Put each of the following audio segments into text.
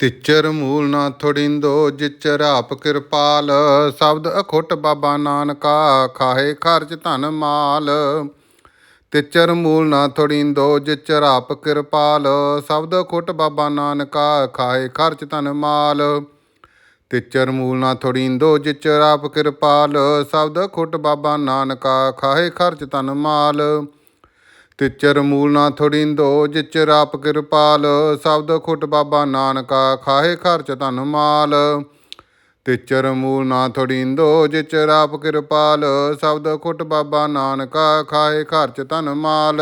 ਤਿਚਰ ਮੂਲ ਨਾ ਥੋੜਿੰਦੋ, ਜਿਚਰ ਆਪ ਕਿਰਪਾਲ। ਸ਼ਬਦ ਅਖੁੱਟ ਬਾਬਾ ਨਾਨਕਾ ਖਾਏ ਖਰਚ ਧਨ ਮਾਲ। ਤਿਚਰ ਮੂਲ ਨਾ ਥੋੜਿੰਦੋ, ਜਿਚਰ ਆਪ ਕਿਰਪਾਲ। ਸ਼ਬਦ ਅਖੁੱਟ ਬਾਬਾ ਨਾਨਕਾ ਖਾਏ ਖਰਚ ਧਨ ਮਾਲ। ਤਿਚਰ ਮੂਲ ਨਾ ਥੋੜਿੰਦੋ, ਜਿਚਰ ਆਪ ਕਿਰਪਾਲ। ਸ਼ਬਦ ਅਖੁੱਟ ਬਾਬਾ ਨਾਨਕਾ ਖਾਏ ਖਰਚ ਧਨ ਮਾਲ। ਤਿਚਰ ਮੂਲ ਨਾ ਥੋੜਿੰਦੋ ਜਿਚਰ ਆਪ ਕਿਰਪਾਲ, ਸ਼ਬਦ ਖੁੱਟ ਬਾਬਾ ਨਾਨਕਾ ਖਾਏ ਖਰਚ ਧਨ ਮਾਲ। ਤਿਚਰ ਮੂਲ ਨਾ ਥੋੜਿੰਦੋ ਜਿਚ ਰਾਪ ਕਿਰਪਾਲ, ਸ਼ਬਦ ਖੁੱਟ ਬਾਬਾ ਨਾਨਕਾ ਖਾਏ ਖਰਚ ਧਨ ਮਾਲ।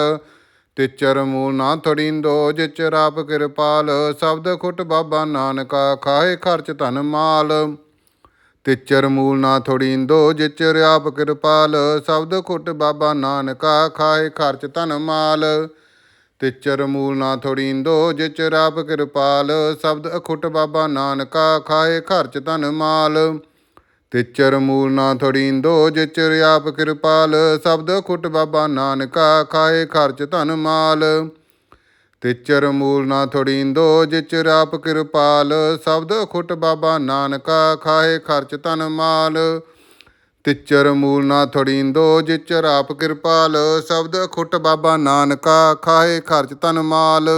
ਤਿਚਰ ਮੂਲ ਨਾ ਥੋੜਿੰਦੋ ਜਿਚਰ ਆਪ ਕਿਰਪਾਲ, ਸ਼ਬਦ ਖੁੱਟ ਬਾਬਾ ਨਾਨਕਾ ਖਾਏ ਖਰਚ ਧਨ ਮਾਲ। ਤਿਚਰ ਮੂਲ ਨਾ ਥੋੜਿੰਦੋ ਜਿਚਰ ਆਪ ਕਿਰਪਾਲ। ਸ਼ਬਦ ਖੁੱਟ ਬਾਬਾ ਨਾਨਕਾ, ਖਾਏ ਖਰਚ ਧਨ ਮਾਲ। ਤਿਚਰ ਮੂਲ ਨਾ ਥੋੜਿੰਦੋ ਜਿਚਰ ਆਪ ਕਿਰਪਾਲ। ਸ਼ਬਦ ਅਖੁੱਟ ਬਾਬਾ ਨਾਨਕਾ, ਖਾਏ ਖਰਚ ਧਨ ਮਾਲ। ਤਿਚਰ ਮੂਲ ਨਾ ਥੋੜਿੰਦੋ ਜਿਚਰ ਆਪ ਕਿਰਪਾਲ। ਸ਼ਬਦ ਖੁੱਟ ਬਾਬਾ ਨਾਨਕਾ, ਖਾਏ ਖਰਚ ਧਨ ਮਾਲ। ਤਿਚਰ ਮੂਲ ਨਾ ਥੋੜਿੰਦੋ ਜਿਚਰ ਆਪ ਕਿਰਪਾਲ। ਸ਼ਬਦ ਖੁੱਟ ਬਾਬਾ ਨਾਨਕਾ ਖਾਏ ਖਰਚ ਧਨ ਮਾਲ। ਤਿਚਰ ਮੂਲ ਨਾ ਥੋੜਿੰਦੋ ਜਿਚਰ ਆਪ ਕਿਰਪਾਲ। ਸ਼ਬਦ ਖੁੱਟ ਬਾਬਾ ਨਾਨਕਾ ਖਾਏ ਖਰਚ ਧਨ ਮਾਲ।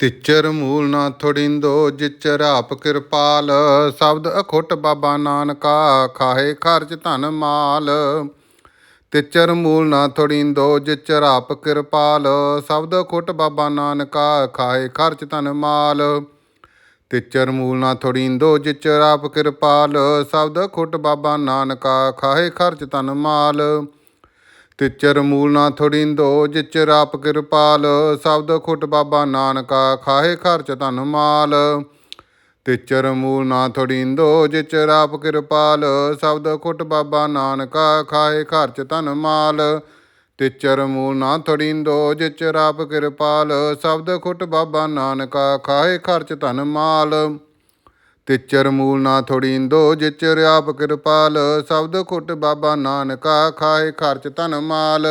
ਤਿਚਰ ਮੂਲ ਨਾ ਥੋੜਿੰਦੋ ਜਿਚਰ ਆਪ ਕਿਰਪਾਲ। ਸ਼ਬਦ ਅਖੁੱਟ ਬਾਬਾ ਨਾਨਕਾ ਖਾਏ ਖਰਚ ਧਨ ਮਾਲ। ਤਿਚਰ ਮੂਲ ਨਾ ਥੋੜਿੰਦੋ ਜਿਚਰ ਆਪ ਕਿਰਪਾਲ। ਸ਼ਬਦ ਖੁੱਟ ਬਾਬਾ ਨਾਨਕਾ, ਖਾਏ ਖਰਚ ਧਨ ਮਾਲ। ਤਿਚਰ ਮੂਲ ਨਾ ਥੋੜਿੰਦੋ ਜਿਚਰ ਆਪ ਕਿਰਪਾਲ। ਸ਼ਬਦ ਖੁੱਟ ਬਾਬਾ ਨਾਨਕਾ, ਖਾਏ ਖਰਚ ਧਨ ਮਾਲ। ਤਿਚਰ ਮੂਲ ਨਾ ਥੋੜਿੰਦੋ ਜਿਚਰ ਆਪ ਕਿਰਪਾਲ। ਸ਼ਬਦ ਖੁੱਟ ਬਾਬਾ ਨਾਨਕਾ, ਖਾਏ ਖਰਚ ਧਨ ਮਾਲ। ਤਿਚਰ ਮੂਲ ਨਾ ਥੋੜਿੰਦੋ ਜਿਚਰ ਆਪ ਕਿਰਪਾਲ, ਸ਼ਬਦ ਖੁੱਟ ਬਾਬਾ ਨਾਨਕਾ, ਖਾਏ ਖਰਚ ਧਨ ਮਾਲ। ਤਿਚਰ ਮੂਲ ਨਾ ਥੋੜਿੰਦੋ ਜਿਚਰ ਆਪ ਕਿਰਪਾਲ, ਸ਼ਬਦ ਖੁੱਟ ਬਾਬਾ ਨਾਨਕਾ, ਖਾਏ ਖਰਚ ਧਨ ਮਾਲ। ਤਿਚਰ ਮੂਲ ਨਾ ਥੋੜਿੰਦੋ ਜਿਚਰ ਆਪ ਕਿਰਪਾਲ, ਸ਼ਬਦ ਖੁੱਟ ਬਾਬਾ ਨਾਨਕਾ, ਖਾਏ ਖਰਚ ਧਨ ਮਾਲ।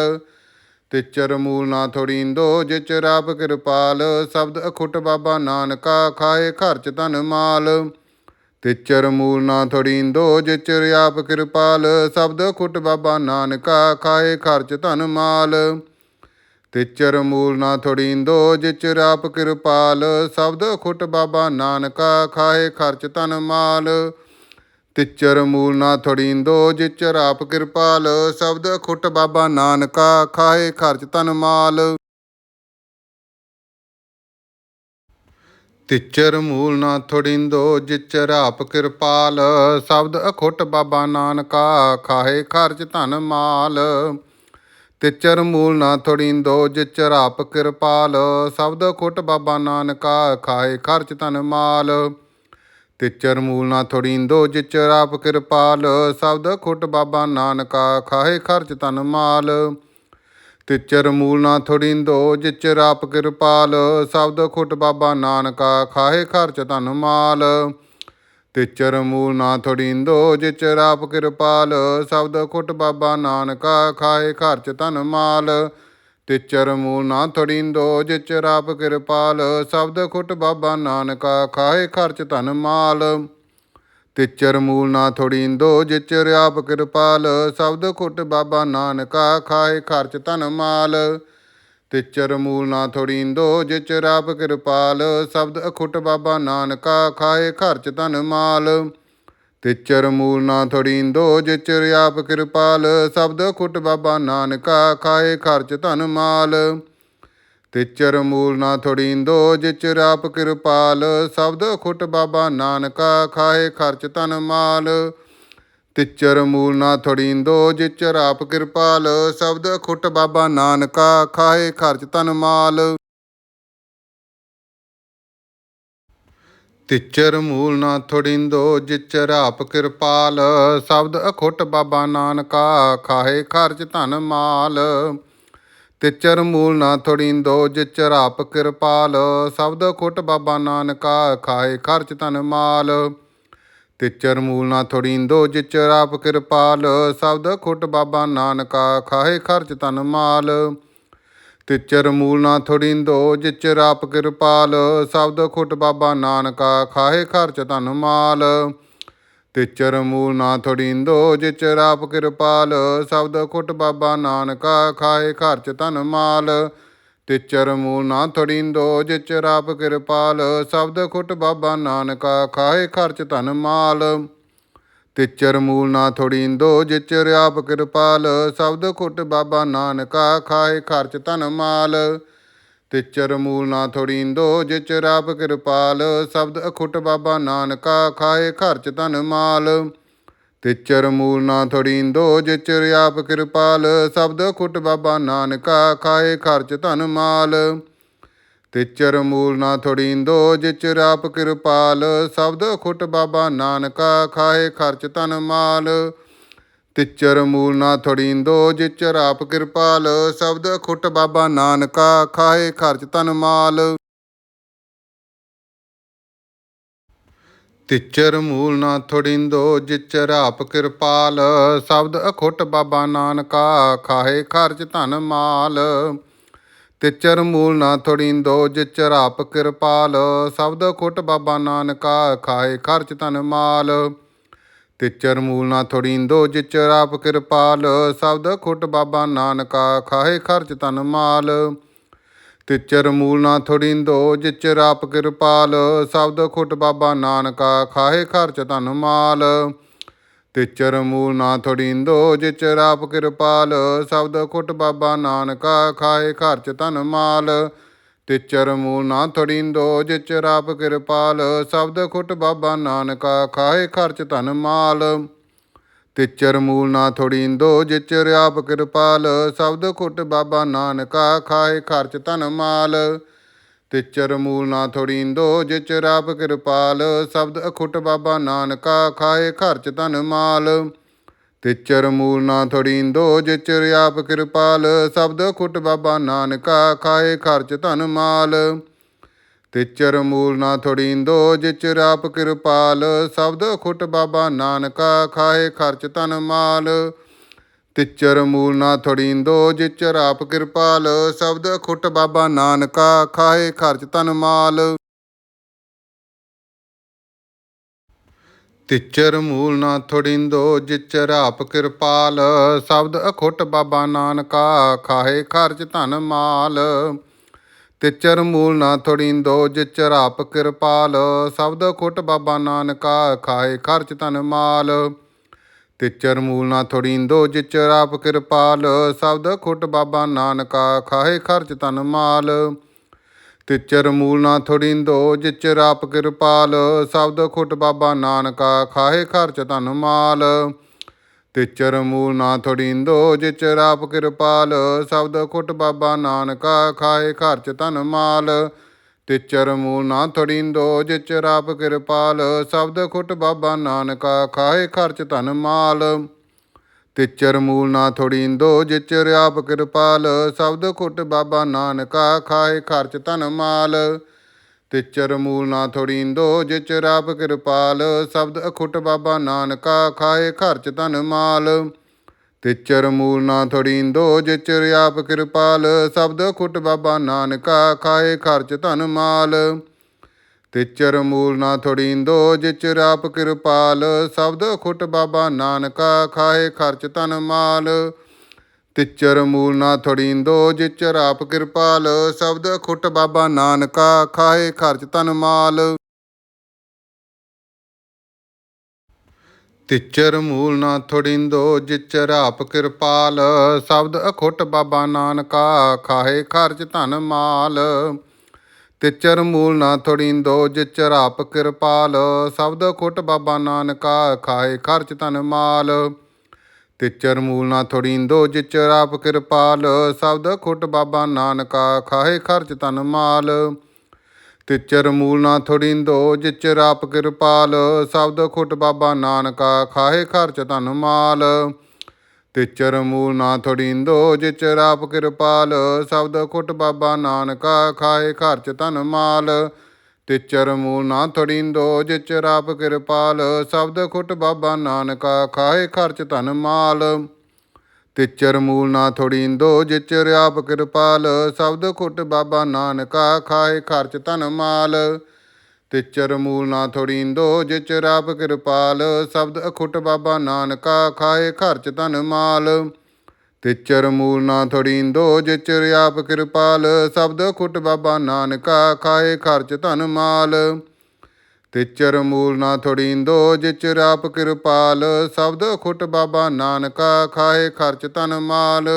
ਤਿਚਰ ਮੂਲ ਨਾ ਥੋੜਿੰਦੋ ਜਿਚ ਰਾਪ ਕਿਰਪਾਲ, ਸ਼ਬਦ ਅਖੁੱਟ ਬਾਬਾ ਨਾਨਕਾ, ਖਾਏ ਖਰਚ ਧਨ ਮਾਲ। ਤਿਚਰ ਮੂਲ ਨਾ ਥੋੜਿੰਦੋ ਜਿਚ ਆਪ ਕਿਰਪਾਲ, ਸ਼ਬਦ ਅਖੁੱਟ ਬਾਬਾ ਨਾਨਕਾ, ਖਾਏ ਖਰਚ ਧਨ ਮਾਲ। ਤਿਚਰ ਮੂਲ ਨਾ ਥੋੜਿੰਦੋ ਜਿਚ ਆਪ ਕਿਰਪਾਲ, ਸ਼ਬਦ ਅਖੁੱਟ ਬਾਬਾ ਨਾਨਕਾ, ਖਾਏ ਖਰਚ ਧਨ ਮਾਲ। ਤਿਚਰ ਮੂਲ ਨਾ ਥੋੜਿੰਦੋ, ਜਿਚਰ ਆਪ ਕਿਰਪਾਲ, ਸ਼ਬਦ ਅਖੁੱਟ ਬਾਬਾ ਨਾਨਕਾ, ਖਾਏ ਖਰਚ ਧਨ ਮਾਲ। ਤਿਚਰ ਮੂਲ ਨਾ ਥੋੜਿੰਦੋ, ਜਿਚਰ ਆਪ ਕਿਰਪਾਲ, ਸ਼ਬਦ ਅਖੁੱਟ ਬਾਬਾ ਨਾਨਕਾ, ਖਾਏ ਖਰਚ ਧਨ ਮਾਲ। ਤਿਚਰ ਮੂਲ ਨਾ ਥੋੜਿੰਦੋ, ਜਿਚਰ ਆਪ ਕਿਰਪਾਲ, ਸ਼ਬਦ ਖੁੱਟ ਬਾਬਾ ਨਾਨਕਾ, ਖਾਏ ਖਰਚ ਧਨ ਮਾਲ। ਤਿਚਰ ਮੂਲ ਨਾ ਥੋੜਿੰਦੋ ਜਿਚਰ ਆਪ ਕਿਰਪਾਲ, ਸ਼ਬਦ ਖੁੱਟ ਬਾਬਾ ਨਾਨਕਾ ਖਾਏ ਖਰਚ ਧਨ ਮਾਲ। ਤਿਚਰ ਮੂਲ ਨਾ ਥੋੜਿੰਦੋ ਜਿਚਰ ਆਪ ਕਿਰਪਾਲ, ਸ਼ਬਦ ਖੁੱਟ ਬਾਬਾ ਨਾਨਕਾ ਖਾਏ ਖਰਚ ਧਨ ਮਾਲ। ਤਿਚਰ ਮੂਲ ਨਾ ਥੋੜਿੰਦੋ ਜਿਚਰ ਆਪ ਕਿਰਪਾਲ, ਸ਼ਬਦ ਖੁੱਟ ਬਾਬਾ ਨਾਨਕਾ ਖਾਏ ਖਰਚ ਧਨ ਮਾਲ। ਤਿਚਰ ਮੂਲ ਨਾ ਥੋੜਿੰਦੋ ਜਿਚਰ ਆਪ ਕਿਰਪਾਲ, ਸ਼ਬਦ ਖੁੱਟ ਬਾਬਾ ਨਾਨਕਾ, ਖਾਏ ਖਰਚ ਧਨ ਮਾਲ। ਤਿਚਰ ਮੂਲ ਨਾ ਥੋੜਿੰਦੋ ਜਿਚ ਰਾਪ ਕਿਰਪਾਲ, ਸ਼ਬਦ ਖੁੱਟ ਬਾਬਾ ਨਾਨਕਾ, ਖਾਏ ਖਰਚ ਧਨ ਮਾਲ। ਤਿਚਰ ਮੂਲ ਨਾ ਥੋੜਿੰਦੋ ਜਿਚ ਰਾਪ ਕਿਰਪਾਲ, ਸ਼ਬਦ ਅਖੁੱਟ ਬਾਬਾ ਨਾਨਕਾ, ਖਾਏ ਖਰਚ ਧਨ ਮਾਲ। ਤਿਚਰ ਮੂਲ ਨਾ ਥੋੜਿੰਦੋ ਜਿਚਰ ਆਪ ਕਿਰਪਾਲ, ਸ਼ਬਦ ਖੁੱਟ ਬਾਬਾ ਨਾਨਕਾ, ਖਾਏ ਖਰਚ ਧਨ ਮਾਲ। ਤਿਚਰ ਮੂਲ ਨਾ ਥੋੜਿੰਦੋ ਜਿਚਰ ਆਪ ਕਿਰਪਾਲ, ਸ਼ਬਦ ਖੁੱਟ ਬਾਬਾ ਨਾਨਕਾ, ਖਾਏ ਖਰਚ ਧਨ ਮਾਲ। ਤਿਚਰ ਮੂਲ ਨਾ ਥੋੜਿੰਦੋ ਜਿਚਰ ਆਪ ਕਿਰਪਾਲ, ਸ਼ਬਦ ਖੁੱਟ ਬਾਬਾ ਨਾਨਕਾ, ਖਾਏ ਖਰਚ ਧਨ ਮਾਲ। ਤਿਚਰ ਮੂਲ ਨਾ ਥੋੜਿੰਦੋ, ਜਿਚਰ ਆਪ ਕਿਰਪਾਲ। ਸ਼ਬਦ ਅਖੁੱਟ ਬਾਬਾ ਨਾਨਕਾ ਖਾਏ ਖਰਚ ਧਨ ਮਾਲ। ਤਿਚਰ ਮੂਲ ਨਾ ਥੋੜਿੰਦੋ, ਜਿਚਰ ਆਪ ਕਿਰਪਾਲ। ਸ਼ਬਦ ਖੁੱਟ ਬਾਬਾ ਨਾਨਕਾ ਖਾਏ ਖਰਚ ਧਨ ਮਾਲ। ਤਿਚਰ ਮੂਲ ਨਾ ਥੋੜਿੰਦੋ, ਜਿਚਰ ਆਪ ਕਿਰਪਾਲ। ਸ਼ਬਦ ਅਖੁੱਟ ਬਾਬਾ ਨਾਨਕਾ ਖਾਏ ਖਰਚ ਧਨ ਮਾਲ। ਤਿਚਰ ਮੂਲ ਨਾ ਥੋੜਿੰਦੋ ਜਿਚਰ ਆਪ ਕਿਰਪਾਲ, ਸ਼ਬਦ ਖੁੱਟ ਬਾਬਾ ਨਾਨਕਾ ਖਾਏ ਖਰਚ ਧਨ ਮਾਲ। ਤਿਚਰ ਮੂਲ ਨਾ ਥੋੜਿੰਦੋ ਜਿਚ ਰਾਪ ਕਿਰਪਾਲ, ਸ਼ਬਦ ਖੁੱਟ ਬਾਬਾ ਨਾਨਕਾ ਖਾਏ ਖਰਚ ਧਨ ਮਾਲ। ਤਿਚਰ ਮੂਲ ਨਾ ਥੋੜਿੰਦੋ ਜਿਚਰ ਆਪ ਕਿਰਪਾਲ, ਸ਼ਬਦ ਖੁੱਟ ਬਾਬਾ ਨਾਨਕਾ ਖਾਏ ਖਰਚ ਧਨ ਮਾਲ। ਤਿਚਰ ਮੂਲ ਨਾ ਥੋੜਿੰਦੋ ਜਿਚਰ ਆਪ ਕਿਰਪਾਲ। ਸ਼ਬਦ ਖੁੱਟ ਬਾਬਾ ਨਾਨਕਾ, ਖਾਏ ਖਰਚ ਧਨ ਮਾਲ। ਤਿਚਰ ਮੂਲ ਨਾ ਥੋੜਿੰਦੋ ਜਿਚਰ ਆਪ ਕਿਰਪਾਲ। ਸ਼ਬਦ ਅਖੁੱਟ ਬਾਬਾ ਨਾਨਕਾ, ਖਾਏ ਖਰਚ ਧਨ ਮਾਲ। ਤਿਚਰ ਮੂਲ ਨਾ ਥੋੜਿੰਦੋ ਜਿਚਰ ਆਪ ਕਿਰਪਾਲ। ਸ਼ਬਦ ਅਖੁੱਟ ਬਾਬਾ ਨਾਨਕਾ, ਖਾਏ ਖਰਚ ਧਨ ਮਾਲ। ਤਿਚਰ ਮੂਲ ਨਾ ਥੋੜਿੰਦੋ ਜਿਚਰ ਆਪ ਕਿਰਪਾਲ। ਸ਼ਬਦ ਖੁੱਟ ਬਾਬਾ ਨਾਨਕਾ ਖਾਏ ਖਰਚ ਧਨ ਮਾਲ। ਤਿਚਰ ਮੂਲ ਨਾ ਥੋੜਿੰਦੋ ਜਿਚਰ ਆਪ ਕਿਰਪਾਲ। ਸ਼ਬਦ ਖੁੱਟ ਬਾਬਾ ਨਾਨਕਾ ਖਾਏ ਖਰਚ ਧਨ ਮਾਲ। ਤਿਚਰ ਮੂਲ ਨਾ ਥੋੜਿੰਦੋ ਜਿਚਰ ਆਪ ਕਿਰਪਾਲ। ਸ਼ਬਦ ਅਖੁੱਟ ਬਾਬਾ ਨਾਨਕਾ ਖਾਏ ਖਰਚ ਧਨ ਮਾਲ। ਤਿਚਰ ਮੂਲ ਨਾ ਥੋੜਿੰਦੋ ਜਿਚਰ ਆਪ ਕਿਰਪਾਲ। ਸ਼ਬਦ ਖੁੱਟ ਬਾਬਾ ਨਾਨਕਾ, ਖਾਏ ਖਰਚ ਧਨ ਮਾਲ। ਤਿਚਰ ਮੂਲ ਨਾ ਥੋੜਿੰਦੋ ਜਿਚਰ ਆਪ ਕਿਰਪਾਲ। ਸ਼ਬਦ ਖੁੱਟ ਬਾਬਾ ਨਾਨਕਾ, ਖਾਏ ਖਰਚ ਧਨ ਮਾਲ। ਤਿਚਰ ਮੂਲ ਨਾ ਥੋੜਿੰਦੋ ਜਿਚਰ ਆਪ ਕਿਰਪਾਲ। ਸ਼ਬਦ ਖੁੱਟ ਬਾਬਾ ਨਾਨਕਾ, ਖਾਏ ਖਰਚ ਧਨ ਮਾਲ। ਤਿਚਰ ਮੂਲ ਨਾ ਥੋੜਿੰਦੋ, ਜਿਚ ਰਾਪ ਕਿਰਪਾਲ, ਸ਼ਬਦ ਖੁੱਟ ਬਾਬਾ ਨਾਨਕਾ, ਖਾਏ ਖਰਚ ਧਨ ਮਾਲ। ਤਿਚਰ ਮੂਲ ਨਾ ਥੋੜਿੰਦੋ, ਜਿਚ ਰਾਪ ਕਿਰਪਾਲ, ਸ਼ਬਦ ਖੁੱਟ ਬਾਬਾ ਨਾਨਕਾ, ਖਾਏ ਖਰਚ ਧਨ ਮਾਲ। ਤਿਚਰ ਮੂਲ ਨਾ ਥੋੜਿੰਦੋ ਜਿਚਰ ਆਪ ਕਿਰਪਾਲ, ਸ਼ਬਦ ਖੁੱਟ ਬਾਬਾ ਨਾਨਕਾ, ਖਾਏ ਖਰਚ ਧਨ ਮਾਲ। ਤਿਚਰ ਮੂਲ ਨਾ ਥੋੜਿੰਦੋ ਜਿਚ ਰਾਪ ਕਿਰਪਾਲ, ਸ਼ਬਦ ਅਖੁੱਟ ਬਾਬਾ ਨਾਨਕਾ, ਖਾਏ ਖਰਚ ਧਨ ਮਾਲ। ਤਿਚਰ ਮੂਲ ਨਾ ਥੋੜਿੰਦੋ ਜਿਚ ਆਪ ਕਿਰਪਾਲ, ਸ਼ਬਦ ਅਖੁੱਟ ਬਾਬਾ ਨਾਨਕਾ, ਖਾਏ ਖਰਚ ਧਨ ਮਾਲ। ਤਿਚਰ ਮੂਲ ਨਾ ਥੋੜਿੰਦੋ ਜਿਚ ਆਪ ਕਿਰਪਾਲ, ਸ਼ਬਦ ਖੁੱਟ ਬਾਬਾ ਨਾਨਕਾ, ਖਾਏ ਖਰਚ ਧਨ ਮਾਲ। ਤਿਚਰ ਮੂਲ ਨਾ ਥੋੜਿੰਦੋ, ਜਿਚਰ ਆਪ ਕਿਰਪਾਲ, ਸ਼ਬਦ ਖੁੱਟ ਬਾਬਾ ਨਾਨਕਾ ਖਾਏ ਖਰਚ ਧਨ ਮਾਲ। ਤਿਚਰ ਮੂਲ ਨਾ ਥੋੜਿੰਦੋ, ਜਿਚਰ ਆਪ ਕਿਰਪਾਲ, ਸ਼ਬਦ ਅਖੁੱਟ ਬਾਬਾ ਨਾਨਕਾ ਖਾਏ ਖਰਚ ਧਨ ਮਾਲ। ਤਿਚਰ ਮੂਲ ਨਾ ਥੋੜਿੰਦੋ, ਜਿਚਰ ਆਪ ਕਿਰਪਾਲ, ਸ਼ਬਦ ਅਖੁੱਟ ਬਾਬਾ ਨਾਨਕਾ ਖਾਏ ਖਰਚ ਧਨ ਮਾਲ। ਤਿਚਰ ਮੂਲ ਨਾ ਥੋੜਿੰਦੋ ਜਿਚਰ ਆਪ ਕਿਰਪਾਲ। ਸ਼ਬਦ ਖੁੱਟ ਬਾਬਾ ਨਾਨਕਾ ਖਾਏ ਖਰਚ ਧਨ ਮਾਲ। ਤਿਚਰ ਮੂਲ ਨਾ ਥੋੜਿੰਦੋ ਜਿਚਰ ਆਪ ਕਿਰਪਾਲ। ਸ਼ਬਦ ਖੁੱਟ ਬਾਬਾ ਨਾਨਕਾ ਖਾਏ ਖਰਚ ਧਨ ਮਾਲ। ਤਿਚਰ ਮੂਲ ਨਾ ਥੋੜਿੰਦੋ ਜਿਚਰ ਆਪ ਕਿਰਪਾਲ। ਸ਼ਬਦ ਖੁੱਟ ਬਾਬਾ ਨਾਨਕਾ ਖਾਏ ਖਰਚ ਧਨ ਮਾਲ। ਤਿਚਰ ਮੂਲ ਨਾ ਥੋੜਿੰਦੋ ਜਿਚਰ ਆਪ ਕਿਰਪਾਲ, ਸ਼ਬਦ ਖੁੱਟ ਬਾਬਾ ਨਾਨਕਾ, ਖਾਏ ਖਰਚ ਧਨ ਮਾਲ। ਤਿਚਰ ਮੂਲ ਨਾ ਥੋੜਿੰਦੋ, ਜਿਚ ਰਾਪ ਕਿਰਪਾਲ, ਸ਼ਬਦ ਖੁੱਟ ਬਾਬਾ ਨਾਨਕਾ, ਖਾਏ ਖਰਚ ਧਨ ਮਾਲ। ਤਿਚਰ ਮੂਲ ਨਾ ਥੋੜਿੰਦੋ, ਜਿਚ ਰਾਪ ਕਿਰਪਾਲ, ਸ਼ਬਦ ਅਖੁੱਟ ਬਾਬਾ ਨਾਨਕਾ, ਖਾਏ ਖਰਚ ਧਨ ਮਾਲ। ਤਿਚਰ ਮੂਲ ਨਾ ਥੋੜਿੰਦੋ ਜਿਚਰ ਆਪ ਕਿਰਪਾਲ, ਸ਼ਬਦ ਖੁੱਟ ਬਾਬਾ ਨਾਨਕਾ, ਖਾਏ ਖਰਚ ਧਨ ਮਾਲ। ਤਿਚਰ ਮੂਲ ਨਾ ਥੋੜਿੰਦੋ ਜਿਚਰ ਆਪ ਕਿਰਪਾਲ, ਸ਼ਬਦ ਖੁੱਟ ਬਾਬਾ ਨਾਨਕਾ, ਖਾਏ ਖਰਚ ਧਨ ਮਾਲ। ਤਿਚਰ ਮੂਲ ਨਾ ਥੋੜਿੰਦੋ ਜਿਚਰ ਆਪ ਕਿਰਪਾਲ, ਸ਼ਬਦ ਖੁੱਟ ਬਾਬਾ ਨਾਨਕਾ, ਖਾਏ ਖਰਚ ਧਨ ਮਾਲ। ਤਿਚਰ ਮੂਲ ਨਾ ਥੋੜਿੰਦੋ, ਜਿਚਰ ਆਪ ਕਿਰਪਾਲ। ਸ਼ਬਦ ਅਖੁੱਟ ਬਾਬਾ ਨਾਨਕਾ ਖਾਏ ਖਰਚ ਧਨ ਮਾਲ। ਤਿਚਰ ਮੂਲ ਨਾ ਥੋੜਿੰਦੋ, ਜਿਚਰ ਆਪ ਕਿਰਪਾਲ। ਸ਼ਬਦ ਖੁੱਟ ਬਾਬਾ ਨਾਨਕਾ ਖਾਏ ਖਰਚ ਧਨ ਮਾਲ। ਤਿਚਰ ਮੂਲ ਨਾ ਥੋੜਿੰਦੋ, ਜਿਚਰ ਆਪ ਕਿਰਪਾਲ। ਸ਼ਬਦ ਅਖੁੱਟ ਬਾਬਾ ਨਾਨਕਾ ਖਾਏ ਖਰਚ ਧਨ ਮਾਲ। ਤਿਚਰ ਮੂਲ ਨਾ ਥੋੜਿੰਦੋ ਜਿਚਰ ਆਪ ਕਿਰਪਾਲ, ਸ਼ਬਦ ਖੁੱਟ ਬਾਬਾ ਨਾਨਕਾ ਖਾਏ ਖਰਚ ਧਨ ਮਾਲ। ਤਿਚਰ ਮੂਲ ਨਾ ਥੋੜਿੰਦੋ ਜਿਚਰ ਆਪ ਕਿਰਪਾਲ, ਸ਼ਬਦ ਖੁੱਟ ਬਾਬਾ ਨਾਨਕਾ ਖਾਏ ਖਰਚ ਧਨ ਮਾਲ। ਤਿਚਰ ਮੂਲ ਨਾ ਥੋੜਿੰਦੋ ਜਿਚਰ ਆਪ ਕਿਰਪਾਲ, ਸ਼ਬਦ ਖੁੱਟ ਬਾਬਾ ਨਾਨਕਾ ਖਾਏ ਖਰਚ ਧਨ ਮਾਲ। ਤਿਚਰ ਮੂਲ ਨਾ ਥੋੜੀਂਦੋ ਜਿਚਰ ਆਪ ਕਿਰਪਾਲ। ਸ਼ਬਦ ਖੁੱਟ ਬਾਬਾ ਨਾਨਕਾ, ਖਾਏ ਖਰਚ ਧਨ ਮਾਲ। ਤਿਚਰ ਮੂਲ ਨਾ ਥੋੜੀਂਦੋ ਜਿਚਰ ਆਪ ਕਿਰਪਾਲ। ਸ਼ਬਦ ਅਖੁੱਟ ਬਾਬਾ ਨਾਨਕਾ, ਖਾਏ ਖਰਚ ਧਨ ਮਾਲ। ਤਿਚਰ ਮੂਲ ਨਾ ਥੋੜੀਂਦੋ ਜਿਚਰ ਆਪ ਕਿਰਪਾਲ। ਸ਼ਬਦ ਖੁੱਟ ਬਾਬਾ ਨਾਨਕਾ, ਖਾਏ ਖਰਚ ਧਨ ਮਾਲ। ਤਿਚਰ ਮੂਲ ਨਾ ਥੋੜੀਂਦੋ ਜਿਚਰ ਆਪ ਕਿਰਪਾਲ। ਸ਼ਬਦ ਖੁੱਟ ਬਾਬਾ ਨਾਨਕਾ ਖਾਏ ਖਰਚ ਧਨ ਮਾਲ।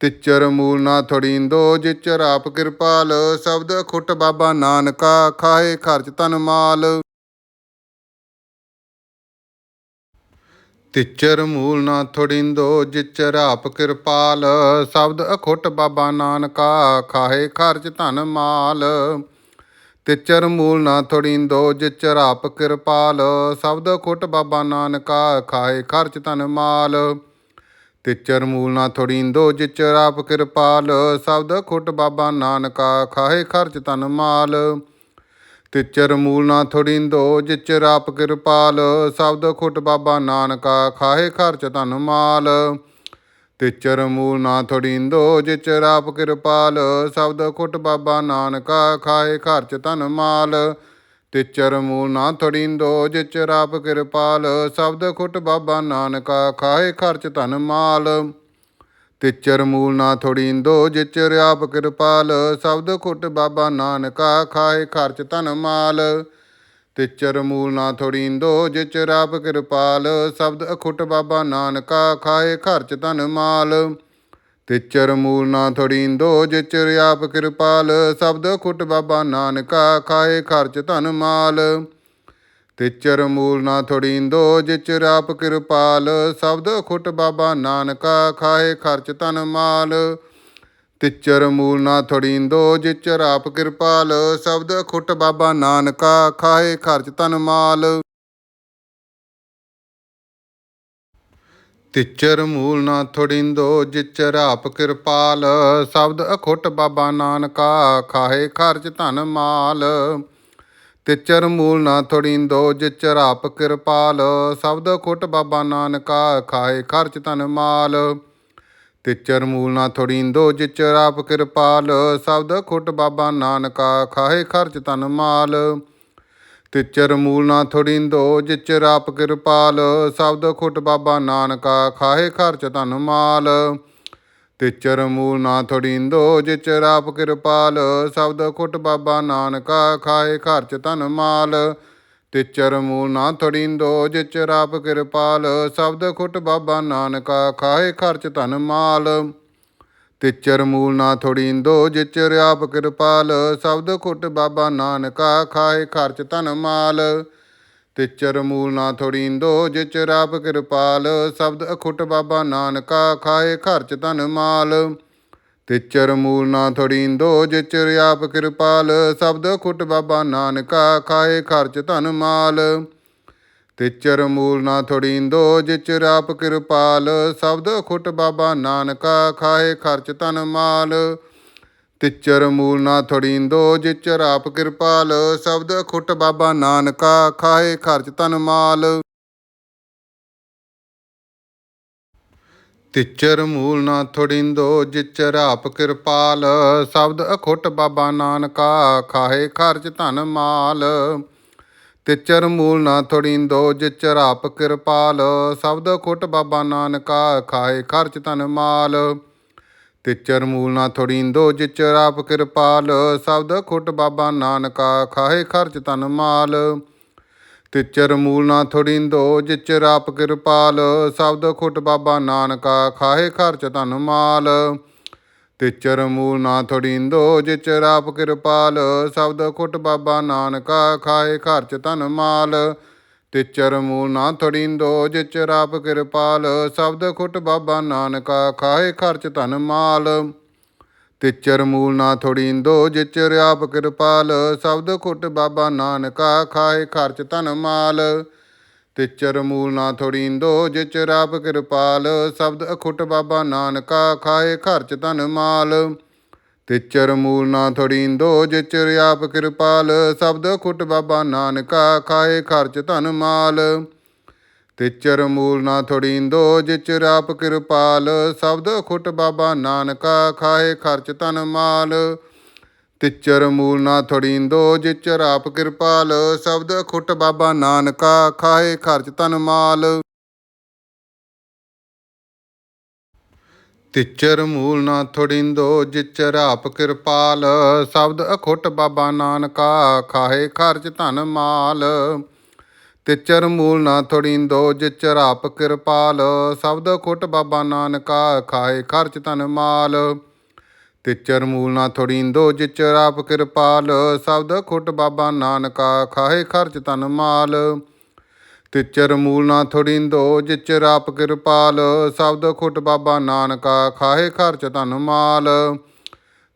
ਤਿਚਰ ਮੂਲ ਨਾ ਥੋੜੀਂਦੋ ਜਿਚਰ ਆਪ ਕਿਰਪਾਲ। ਸ਼ਬਦ ਅਖੁੱਟ ਬਾਬਾ ਨਾਨਕਾ ਖਾਏ ਖਰਚ ਧਨ ਮਾਲ। ਤਿਚਰ ਮੂਲ ਨਾ ਥੋੜੀਂਦੋ ਜਿਚਰ ਆਪ ਕਿਰਪਾਲ। ਸ਼ਬਦ ਅਖੁੱਟ ਬਾਬਾ ਨਾਨਕਾ ਖਾਏ ਖਰਚ ਧਨ ਮਾਲ। ਤਿਚਰ ਮੂਲ ਨਾ ਥੋੜੀਂਦੋ ਜਿਚਰ ਆਪ ਕਿਰਪਾਲ, ਸ਼ਬਦ ਖੁੱਟ ਬਾਬਾ ਨਾਨਕਾ, ਖਾਏ ਖਰਚ ਧਨ ਮਾਲ। ਤਿਚਰ ਮੂਲ ਨਾ ਥੋੜੀਂਦੋ ਜਿਚਰ ਆਪ ਕਿਰਪਾਲ, ਸ਼ਬਦ ਖੁੱਟ ਬਾਬਾ ਨਾਨਕਾ, ਖਾਏ ਖਰਚ ਧਨ ਮਾਲ। ਤਿਚਰ ਮੂਲ ਨਾ ਥੋੜੀਂਦੋ ਜਿਚਰ ਆਪ ਕਿਰਪਾਲ, ਸ਼ਬਦ ਖੁੱਟ ਬਾਬਾ ਨਾਨਕਾ, ਖਾਏ ਖਰਚ ਧਨ ਮਾਲ। ਤਿਚਰ ਮੂਲ ਨਾ ਥੋੜੀਂਦੋ, ਜਿਚ ਰਾਪ ਕਿਰਪਾਲ, ਸ਼ਬਦ ਖੁੱਟ ਬਾਬਾ ਨਾਨਕਾ, ਖਾਏ ਖਰਚ ਧਨ ਮਾਲ। ਤਿਚਰ ਮੂਲ ਨਾ ਥੋੜੀਂਦੋ, ਜਿਚ ਰਾਪ ਕਿਰਪਾਲ, ਸ਼ਬਦ ਖੁੱਟ ਬਾਬਾ ਨਾਨਕਾ, ਖਾਏ ਖਰਚ ਧਨ ਮਾਲ। ਤਿਚਰ ਮੂਲ ਨਾ ਥੋੜੀਂਦੋ ਜਿਚਰ ਆਪ ਕਿਰਪਾਲ, ਸ਼ਬਦ ਖੁੱਟ ਬਾਬਾ ਨਾਨਕਾ, ਖਾਏ ਖਰਚ ਧਨ ਮਾਲ। ਤਿਚਰ ਮੂਲ ਨਾ ਥੋੜੀਂਦੋ ਜਿਚ ਰਾਪ ਕਿਰਪਾਲ, ਸ਼ਬਦ ਅਖੁੱਟ ਬਾਬਾ ਨਾਨਕਾ, ਖਾਏ ਖਰਚ ਧਨ ਮਾਲ। ਤਿਚਰ ਮੂਲ ਨਾ ਥੋੜੀਂਦੋ ਜਿਚ ਆਪ ਕਿਰਪਾਲ, ਸ਼ਬਦ ਅਖੁੱਟ ਬਾਬਾ ਨਾਨਕਾ, ਖਾਏ ਖਰਚ ਧਨ ਮਾਲ। ਤਿਚਰ ਮੂਲ ਨਾ ਥੋੜੀਂਦੋ ਜਿਚ ਰਾਪ ਕਿਰਪਾਲ, ਸ਼ਬਦ ਅਖੁੱਟ ਬਾਬਾ ਨਾਨਕਾ, ਖਾਏ ਖਰਚ ਧਨ ਮਾਲ। ਤਿਚਰ ਮੂਲ ਨਾ ਥੋੜੀਂਦੋ, ਜਿਚਰ ਆਪ ਕਿਰਪਾਲ, ਸ਼ਬਦ ਅਖੁੱਟ ਬਾਬਾ ਨਾਨਕਾ, ਖਾਏ ਖਰਚ ਧਨ ਮਾਲ। ਤਿਚਰ ਮੂਲ ਨਾ ਥੋੜੀਂਦੋ, ਜਿਚਰ ਆਪ ਕਿਰਪਾਲ, ਸ਼ਬਦ ਅਖੁੱਟ ਬਾਬਾ ਨਾਨਕਾ, ਖਾਏ ਖਰਚ ਧਨ ਮਾਲ। ਤਿਚਰ ਮੂਲ ਨਾ ਥੋੜੀਂਦੋ, ਜਿਚਰ ਆਪ ਕਿਰਪਾਲ, ਸ਼ਬਦ ਅਖੁੱਟ ਬਾਬਾ ਨਾਨਕਾ, ਖਾਏ ਖਰਚ ਧਨ ਮਾਲ। ਤਿਚਰ ਮੂਲ ਨਾ ਥੋੜੀਂਦੋ ਜਿਚਰ ਆਪ ਕਿਰਪਾਲ, ਸ਼ਬਦ ਖੁੱਟ ਬਾਬਾ ਨਾਨਕਾ ਖਾਏ ਖਰਚ ਧਨ ਮਾਲ। ਤਿਚਰ ਮੂਲ ਨਾ ਥੋੜੀਂਦੋ ਜਿਚਰ ਆਪ ਕਿਰਪਾਲ, ਸ਼ਬਦ ਖੁੱਟ ਬਾਬਾ ਨਾਨਕਾ ਖਾਏ ਖਰਚ ਧਨ ਮਾਲ। ਤਿਚਰ ਮੂਲ ਨਾ ਥੋੜੀਂਦੋ ਜਿਚਰ ਆਪ ਕਿਰਪਾਲ, ਸ਼ਬਦ ਖੁੱਟ ਬਾਬਾ ਨਾਨਕਾ ਖਾਏ ਖਰਚ ਧਨ ਮਾਲ। ਤਿਚਰ ਮੂਲ ਨਾ ਥੋੜੀਂਦੋ ਜਿਚਰ ਆਪ ਕਿਰਪਾਲ, ਸ਼ਬਦ ਖੁੱਟ ਬਾਬਾ ਨਾਨਕਾ, ਖਾਏ ਖਰਚ ਧਨ ਮਾਲ। ਤਿਚਰ ਮੂਲ ਨਾ ਥੋੜੀਂਦੋ ਜਿਚ ਰਾਪ ਕਿਰਪਾਲ, ਸ਼ਬਦ ਖੁੱਟ ਬਾਬਾ ਨਾਨਕਾ, ਖਾਏ ਖਰਚ ਧਨ ਮਾਲ। ਤਿਚਰ ਮੂਲ ਨਾ ਥੋੜੀਂਦੋ ਜਿਚ ਰਾਪ ਕਿਰਪਾਲ, ਸ਼ਬਦ ਅਖੁੱਟ ਬਾਬਾ ਨਾਨਕਾ, ਖਾਏ ਖਰਚ ਧਨ ਮਾਲ। ਤਿਚਰ ਮੂਲ ਨਾ ਥੋੜੀਂਦੋ ਜਿਚਰ ਆਪ ਕਿਰਪਾਲ, ਸ਼ਬਦ ਖੁੱਟ ਬਾਬਾ ਨਾਨਕਾ, ਖਾਏ ਖਰਚ ਧਨ ਮਾਲ। ਤਿਚਰ ਮੂਲ ਨਾ ਥੋੜੀਂਦੋ ਜਿਚਰ ਆਪ ਕਿਰਪਾਲ, ਸ਼ਬਦ ਖੁੱਟ ਬਾਬਾ ਨਾਨਕਾ, ਖਾਏ ਖਰਚ ਧਨ ਮਾਲ। ਤਿਚਰ ਮੂਲ ਨਾ ਥੋੜੀਂਦੋ ਜਿਚਰ ਆਪ ਕਿਰਪਾਲ, ਸ਼ਬਦ ਖੁੱਟ ਬਾਬਾ ਨਾਨਕਾ, ਖਾਏ ਖਰਚ ਧਨ ਮਾਲ। ਤਿਚਰ ਮੂਲ ਨਾ ਥੋੜੀਂਦੋ, ਜਿਚਰ ਆਪ ਕਿਰਪਾਲ। ਸ਼ਬਦ ਅਖੁੱਟ ਬਾਬਾ ਨਾਨਕਾ ਖਾਏ ਖਰਚ ਧਨ ਮਾਲ। ਤਿਚਰ ਮੂਲ ਨਾ ਥੋੜੀਂਦੋ, ਜਿਚਰ ਆਪ ਕਿਰਪਾਲ। ਸ਼ਬਦ ਅਖੁੱਟ ਬਾਬਾ ਨਾਨਕਾ ਖਾਏ ਖਰਚ ਧਨ ਮਾਲ। ਤਿਚਰ ਮੂਲ ਨਾ ਥੋੜੀਂਦੋ, ਜਿਚਰ ਆਪ ਕਿਰਪਾਲ। ਸ਼ਬਦ ਅਖੁੱਟ ਬਾਬਾ ਨਾਨਕਾ ਖਾਏ ਖਰਚ ਧਨ ਮਾਲ। ਤਿਚਰ ਮੂਲ ਨਾ ਥੋੜੀਂਦੋ ਜਿਚਰ ਆਪ ਕਿਰਪਾਲ, ਸ਼ਬਦ ਖੁੱਟ ਬਾਬਾ ਨਾਨਕਾ ਖਾਏ ਖਰਚ ਧਨ ਮਾਲ। ਤਿਚਰ ਮੂਲ ਨਾ ਥੋੜੀਂਦੋ ਜਿਚ ਰਾਪ ਕਿਰਪਾਲ, ਸ਼ਬਦ ਖੁੱਟ ਬਾਬਾ ਨਾਨਕਾ ਖਾਏ ਖਰਚ ਧਨ ਮਾਲ। ਤਿਚਰ ਮੂਲ ਨਾ ਥੋੜੀਂਦੋ ਜਿਚਰ ਆਪ ਕਿਰਪਾਲ, ਸ਼ਬਦ ਖੁੱਟ ਬਾਬਾ ਨਾਨਕਾ ਖਾਏ ਖਰਚ ਧਨ ਮਾਲ। ਤਿਚਰ ਮੂਲ ਨਾ ਥੋੜੀਂਦੋ ਜਿਚਰ ਆਪ ਕਿਰਪਾਲ, ਸ਼ਬਦ ਖੁੱਟ ਬਾਬਾ ਨਾਨਕਾ, ਖਾਏ ਖਰਚ ਧਨ ਮਾਲ। ਤਿਚਰ ਮੂਲ ਨਾ ਥੋੜੀਂਦੋ ਜਿਚਰ ਆਪ ਕਿਰਪਾਲ, ਸ਼ਬਦ ਅਖੁੱਟ ਬਾਬਾ ਨਾਨਕਾ, ਖਾਏ ਖਰਚ ਧਨ ਮਾਲ। ਤਿਚਰ ਮੂਲ ਨਾ ਥੋੜੀਂਦੋ ਜਿਚਰ ਆਪ ਕਿਰਪਾਲ, ਸ਼ਬਦ ਅਖੁੱਟ ਬਾਬਾ ਨਾਨਕਾ, ਖਾਏ ਖਰਚ ਧਨ ਮਾਲ। ਤਿਚਰ ਮੂਲ ਨਾ ਥੋੜੀਂਦੋ ਜਿਚਰ ਆਪ ਕਿਰਪਾਲ। ਸ਼ਬਦ ਖੁੱਟ ਬਾਬਾ ਨਾਨਕਾ ਖਾਏ ਖਰਚ ਤਨ ਮਾਲ। ਤਿਚਰ ਮੂਲ ਨਾ ਥੋੜੀਂਦੋ ਜਿਚਰ ਆਪ ਕਿਰਪਾਲ। ਸ਼ਬਦ ਖੁੱਟ ਬਾਬਾ ਨਾਨਕਾ ਖਾਏ ਖਰਚ ਤਨ ਮਾਲ। ਤਿਚਰ ਮੂਲ ਨਾ ਥੋੜੀਂਦੋ ਜਿਚਰ ਆਪ ਕਿਰਪਾਲ। ਸ਼ਬਦ ਅਖੁੱਟ ਬਾਬਾ ਨਾਨਕਾ ਖਾਏ ਖਰਚ ਧਨ ਮਾਲ। ਤਿਚਰ ਮੂਲ ਨਾ ਥੋੜੀਂਦੋ ਜਿਚਰ ਆਪ ਕਿਰਪਾਲ। ਸ਼ਬਦ ਖੁੱਟ ਬਾਬਾ ਨਾਨਕਾ, ਖਾਏ ਖਰਚ ਧਨ ਮਾਲ। ਤਿਚਰ ਮੂਲ ਨਾ ਥੋੜੀਂਦੋ ਜਿਚਰ ਆਪ ਕਿਰਪਾਲ। ਸ਼ਬਦ ਖੁੱਟ ਬਾਬਾ ਨਾਨਕਾ, ਖਾਏ ਖਰਚ ਧਨ ਮਾਲ। ਤਿਚਰ ਮੂਲ ਨਾ ਥੋੜੀਂਦੋ ਜਿਚਰ ਆਪ ਕਿਰਪਾਲ। ਸ਼ਬਦ ਖੁੱਟ ਬਾਬਾ ਨਾਨਕਾ, ਖਾਏ ਖਰਚ ਧਨ ਮਾਲ।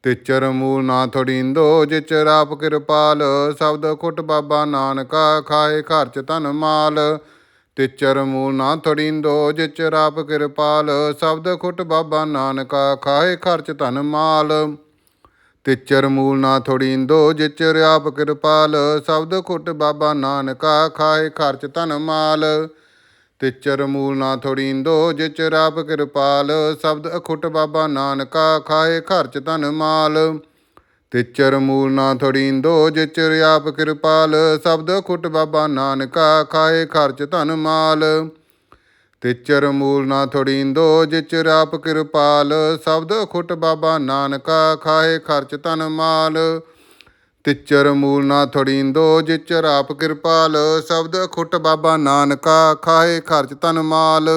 ਤਿਚਰ ਮੂਲ ਨਾ ਥੋੜੀਂਦੋ ਜਿਚਰ ਆਪ ਕਿਰਪਾਲ, ਸ਼ਬਦ ਖੁੱਟ ਬਾਬਾ ਨਾਨਕਾ, ਖਾਏ ਖਰਚ ਧਨ ਮਾਲ। ਤਿਚਰ ਮੂਲ ਨਾ ਥੋੜੀਂਦੋ ਜਿਚਰ ਆਪ ਕਿਰਪਾਲ, ਸ਼ਬਦ ਖੁੱਟ ਬਾਬਾ ਨਾਨਕਾ, ਖਾਏ ਖਰਚ ਧਨ ਮਾਲ। ਤਿਚਰ ਮੂਲ ਨਾ ਥੋੜੀਂਦੋ ਜਿਚਰ ਆਪ ਕਿਰਪਾਲ, ਸ਼ਬਦ ਖੁੱਟ ਬਾਬਾ ਨਾਨਕਾ, ਖਾਏ ਖਰਚ ਧਨ ਮਾਲ। ਤਿਚਰ ਮੂਲ ਨਾ ਥੋੜੀਂਦੋ ਜਿਚ ਰਾਪ ਕਿਰਪਾਲ, ਸ਼ਬਦ ਅਖੁੱਟ ਬਾਬਾ ਨਾਨਕਾ, ਖਾਏ ਖਰਚ ਧਨ ਮਾਲ। ਤਿਚਰ ਮੂਲ ਨਾ ਥੋੜੀਂਦੋ ਜਿਚ ਆਪ ਕਿਰਪਾਲ, ਸ਼ਬਦ ਅਖੁੱਟ ਬਾਬਾ ਨਾਨਕਾ, ਖਾਏ ਖਰਚ ਧਨ ਮਾਲ। ਤਿਚਰ ਮੂਲ ਨਾ ਥੋੜੀਂਦੋ ਜਿਚ ਰਾਪ ਕਿਰਪਾਲ, ਸ਼ਬਦ ਖੁੱਟ ਬਾਬਾ ਨਾਨਕਾ, ਖਾਏ ਖਰਚ ਧਨ ਮਾਲ। ਤਿਚਰ ਮੂਲ ਨਾ ਥੋੜੀਂਦੋ, ਜਿਚਰ ਆਪ ਕਿਰਪਾਲ, ਸ਼ਬਦ ਖੁੱਟ ਬਾਬਾ ਨਾਨਕਾ, ਖਾਏ ਖਰਚ ਧਨ ਮਾਲ।